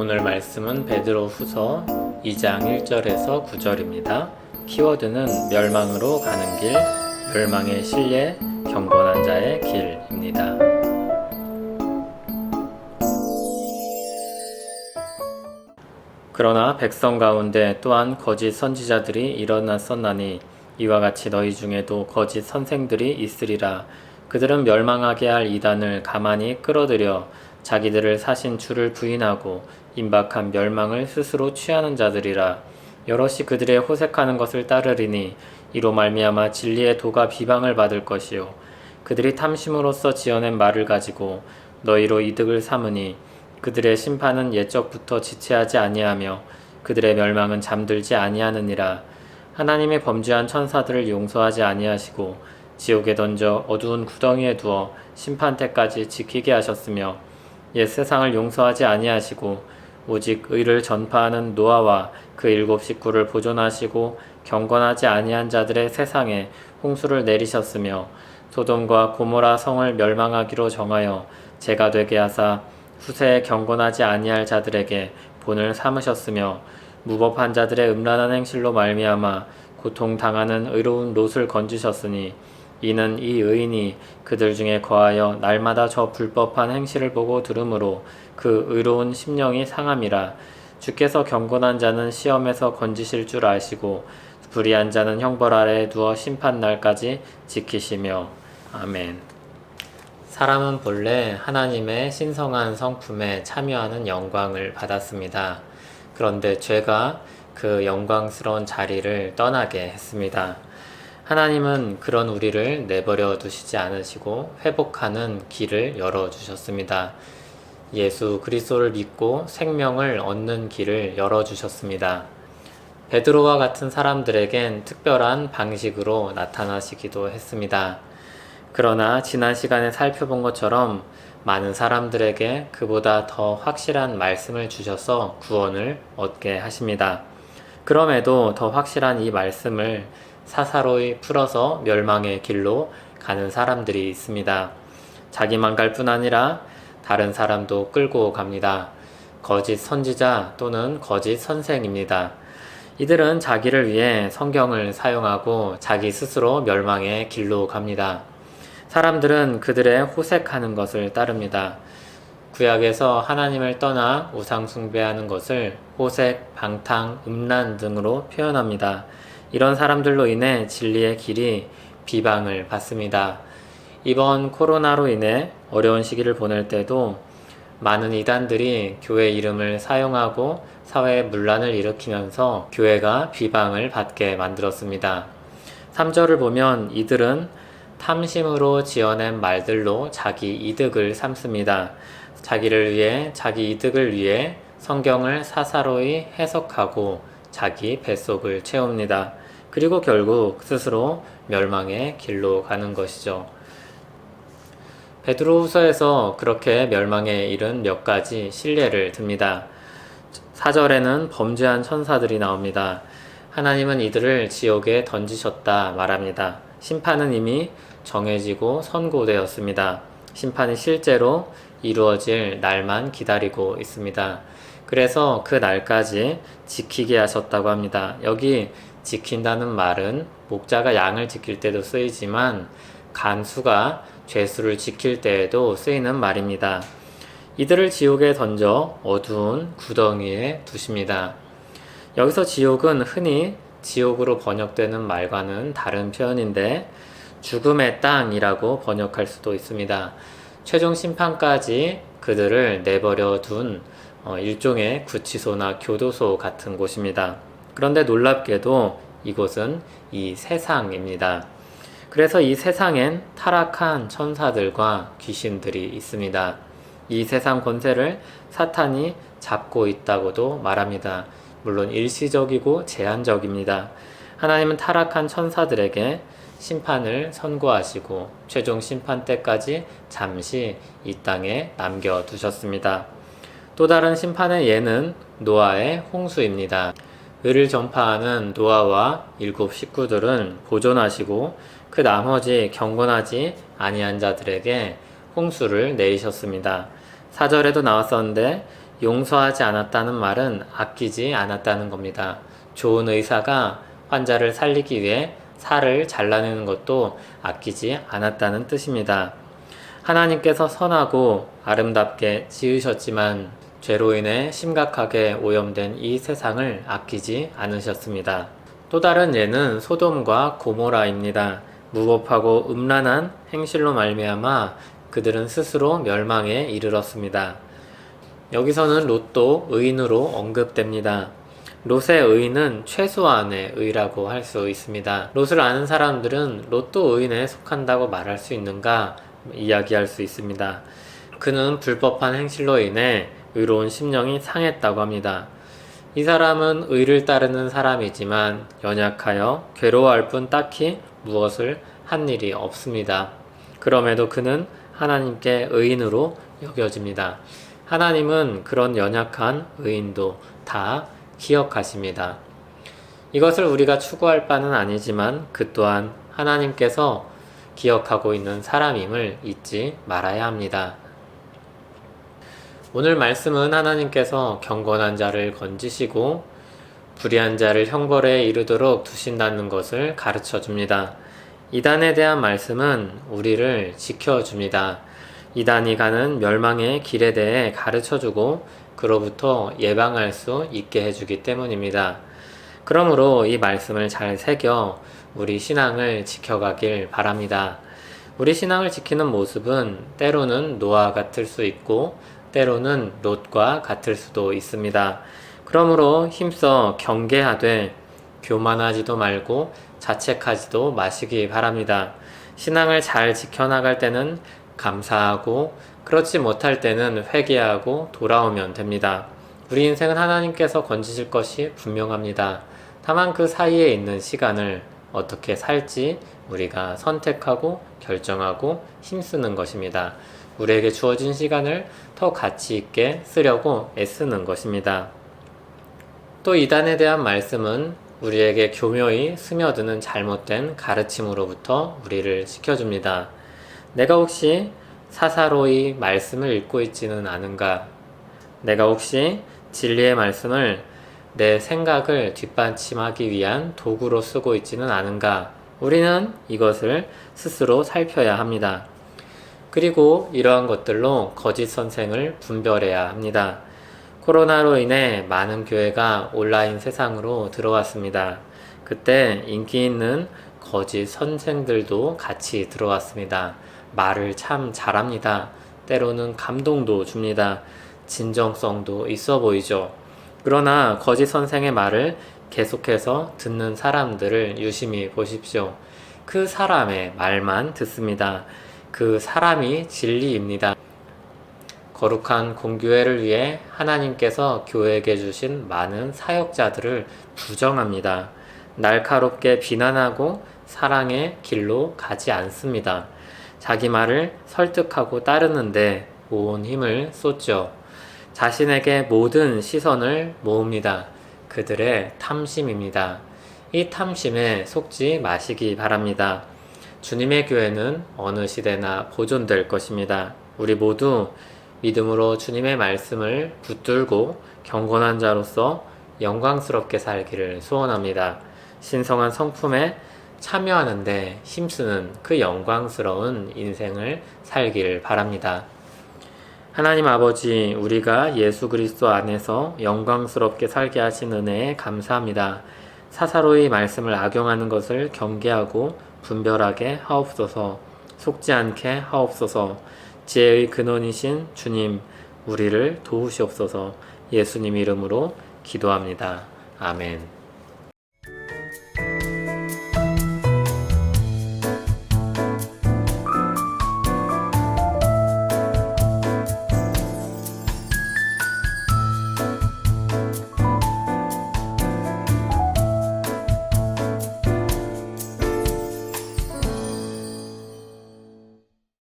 오늘 말씀은 베드로 후서 2장 1절에서 9절입니다. 키워드는 멸망으로 가는 길, 멸망의 신뢰, 경건한 자의 길입니다. 그러나 백성 가운데 또한 거짓 선지자들이 일어났었나니 이와 같이 너희 중에도 거짓 선생들이 있으리라. 그들은 멸망하게 할 이단을 가만히 끌어들여 자기들을 사신 주를 부인하고 임박한 멸망을 스스로 취하는 자들이라. 여럿이 그들의 호색하는 것을 따르리니 이로 말미암아 진리의 도가 비방을 받을 것이요 그들이 탐심으로써 지어낸 말을 가지고 너희로 이득을 삼으니 그들의 심판은 옛적부터 지체하지 아니하며 그들의 멸망은 잠들지 아니하느니라 하나님의 범죄한 천사들을 용서하지 아니하시고 지옥에 던져 어두운 구덩이에 두어 심판 때까지 지키게 하셨으며 옛 세상을 용서하지 아니하시고 오직 의를 전파하는 노아와 그 일곱 식구를 보존하시고 경건하지 아니한 자들의 세상에 홍수를 내리셨으며 소돔과 고모라 성을 멸망하기로 정하여 죄가 되게 하사 후세에 경건하지 아니할 자들에게 본을 삼으셨으며 무법한 자들의 음란한 행실로 말미암아 고통 당하는 의로운 롯을 건지셨으니 이는 이 의인이 그들 중에 거하여 날마다 저 불법한 행실을 보고 들으므로 그 의로운 심령이 상함이라 주께서 경건한 자는 시험에서 건지실 줄 아시고 불의한 자는 형벌 아래에 두어 심판 날까지 지키시며 아멘. 사람은 본래 하나님의 신성한 성품에 참여하는 영광을 받았습니다. 그런데 죄가 그 영광스러운 자리를 떠나게 했습니다. 하나님은 그런 우리를 내버려 두시지 않으시고 회복하는 길을 열어 주셨습니다. 예수 그리스도를 믿고 생명을 얻는 길을 열어 주셨습니다. 베드로와 같은 사람들에겐 특별한 방식으로 나타나시기도 했습니다. 그러나 지난 시간에 살펴본 것처럼 많은 사람들에게 그보다 더 확실한 말씀을 주셔서 구원을 얻게 하십니다. 그럼에도 더 확실한 이 말씀을 사사로이 풀어서 멸망의 길로 가는 사람들이 있습니다. 자기만 갈 뿐 아니라 다른 사람도 끌고 갑니다. 거짓 선지자 또는 거짓 선생입니다. 이들은 자기를 위해 성경을 사용하고 자기 스스로 멸망의 길로 갑니다. 사람들은 그들의 호색하는 것을 따릅니다. 구약에서 하나님을 떠나 우상 숭배하는 것을 호색, 방탕, 음란 등으로 표현합니다. 이런 사람들로 인해 진리의 길이 비방을 받습니다. 이번 코로나로 인해 어려운 시기를 보낼 때도 많은 이단들이 교회 이름을 사용하고 사회에 문란을 일으키면서 교회가 비방을 받게 만들었습니다. 3절을 보면 이들은 탐심으로 지어낸 말들로 자기 이득을 삼습니다. 자기를 위해, 자기 이득을 위해 성경을 사사로이 해석하고 자기 뱃속을 채웁니다. 그리고 결국 스스로 멸망의 길로 가는 것이죠. 베드로후서에서 그렇게 멸망에 이른 몇 가지 신뢰를 듭니다. 4절에는 범죄한 천사들이 나옵니다. 하나님은 이들을 지옥에 던지셨다 말합니다. 심판은 이미 정해지고 선고되었습니다. 심판이 실제로 이루어질 날만 기다리고 있습니다. 그래서 그 날까지 지키게 하셨다고 합니다. 여기 지킨다는 말은 목자가 양을 지킬 때도 쓰이지만 간수가 죄수를 지킬 때에도 쓰이는 말입니다. 이들을 지옥에 던져 어두운 구덩이에 두십니다. 여기서 지옥은 흔히 지옥으로 번역되는 말과는 다른 표현인데 죽음의 땅이라고 번역할 수도 있습니다. 최종 심판까지 그들을 내버려 둔 어, 일종의 구치소나 교도소 같은 곳입니다. 그런데 놀랍게도 이곳은 이 세상입니다. 그래서 이 세상엔 타락한 천사들과 귀신들이 있습니다. 이 세상 권세를 사탄이 잡고 있다고도 말합니다. 물론 일시적이고 제한적입니다. 하나님은 타락한 천사들에게 심판을 선고하시고 최종 심판 때까지 잠시 이 땅에 남겨 두셨습니다. 또 다른 심판의 예는 노아의 홍수입니다. 의를 전파하는 노아와 일곱 식구들은 보존하시고 그 나머지 경건하지 아니한 자들에게 홍수를 내리셨습니다. 사절에도 나왔었는데 용서하지 않았다는 말은 아끼지 않았다는 겁니다. 좋은 의사가 환자를 살리기 위해 살을 잘라내는 것도 아끼지 않았다는 뜻입니다. 하나님께서 선하고 아름답게 지으셨지만 죄로 인해 심각하게 오염된 이 세상을 아끼지 않으셨습니다. 또 다른 예는 소돔과 고모라입니다. 무법하고 음란한 행실로 말미암아 그들은 스스로 멸망에 이르렀습니다. 여기서는 롯도 의인으로 언급됩니다. 롯의 의인은 최소한의 의라고 할 수 있습니다. 롯을 아는 사람들은 롯도 의인에 속한다고 말할 수 있는가 이야기할 수 있습니다. 그는 불법한 행실로 인해 의로운 심령이 상했다고 합니다. 이 사람은 의를 따르는 사람이지만 연약하여 괴로워할 뿐 딱히 무엇을 한 일이 없습니다. 그럼에도 그는 하나님께 의인으로 여겨집니다. 하나님은 그런 연약한 의인도 다 기억하십니다. 이것을 우리가 추구할 바는 아니지만 그 또한 하나님께서 기억하고 있는 사람임을 잊지 말아야 합니다. 오늘 말씀은 하나님께서 경건한 자를 건지시고 불의한 자를 형벌에 이르도록 두신다는 것을 가르쳐 줍니다. 이단에 대한 말씀은 우리를 지켜줍니다. 이단이 가는 멸망의 길에 대해 가르쳐 주고 그로부터 예방할 수 있게 해주기 때문입니다. 그러므로 이 말씀을 잘 새겨 우리 신앙을 지켜가길 바랍니다. 우리 신앙을 지키는 모습은 때로는 노아 같을 수 있고 때로는 롯과 같을 수도 있습니다. 그러므로 힘써 경계하되 교만하지도 말고 자책하지도 마시기 바랍니다. 신앙을 잘 지켜나갈 때는 감사하고 그렇지 못할 때는 회개하고 돌아오면 됩니다. 우리 인생은 하나님께서 건지실 것이 분명합니다. 다만 그 사이에 있는 시간을 어떻게 살지 우리가 선택하고 결정하고 힘쓰는 것입니다. 우리에게 주어진 시간을 더 가치 있게 쓰려고 애쓰는 것입니다. 또 이단에 대한 말씀은 우리에게 교묘히 스며드는 잘못된 가르침으로부터 우리를 지켜줍니다. 내가 혹시 사사로이 말씀을 읽고 있지는 않은가? 내가 혹시 진리의 말씀을 내 생각을 뒷받침하기 위한 도구로 쓰고 있지는 않은가? 우리는 이것을 스스로 살펴야 합니다. 그리고 이러한 것들로 거짓 선생을 분별해야 합니다. 코로나로 인해 많은 교회가 온라인 세상으로 들어왔습니다. 그때 인기 있는 거짓 선생들도 같이 들어왔습니다. 말을 참 잘합니다. 때로는 감동도 줍니다. 진정성도 있어 보이죠. 그러나 거짓 선생의 말을 계속해서 듣는 사람들을 유심히 보십시오. 그 사람의 말만 듣습니다. 그 사람이 진리입니다. 거룩한 공교회를 위해 하나님께서 교회에게 주신 많은 사역자들을 부정합니다. 날카롭게 비난하고 사랑의 길로 가지 않습니다. 자기 말을 설득하고 따르는데 온 힘을 쏟죠. 자신에게 모든 시선을 모읍니다. 그들의 탐심입니다. 이 탐심에 속지 마시기 바랍니다. 주님의 교회는 어느 시대나 보존될 것입니다. 우리 모두 믿음으로 주님의 말씀을 붙들고 경건한 자로서 영광스럽게 살기를 소원합니다. 신성한 성품에 참여하는데 힘쓰는 그 영광스러운 인생을 살기를 바랍니다. 하나님 아버지, 우리가 예수 그리스도 안에서 영광스럽게 살게 하신 은혜에 감사합니다. 사사로이 말씀을 악용하는 것을 경계하고 분별하게 하옵소서, 속지 않게 하옵소서, 지혜의 근원이신 주님, 우리를 도우시옵소서, 예수님 이름으로 기도합니다. 아멘.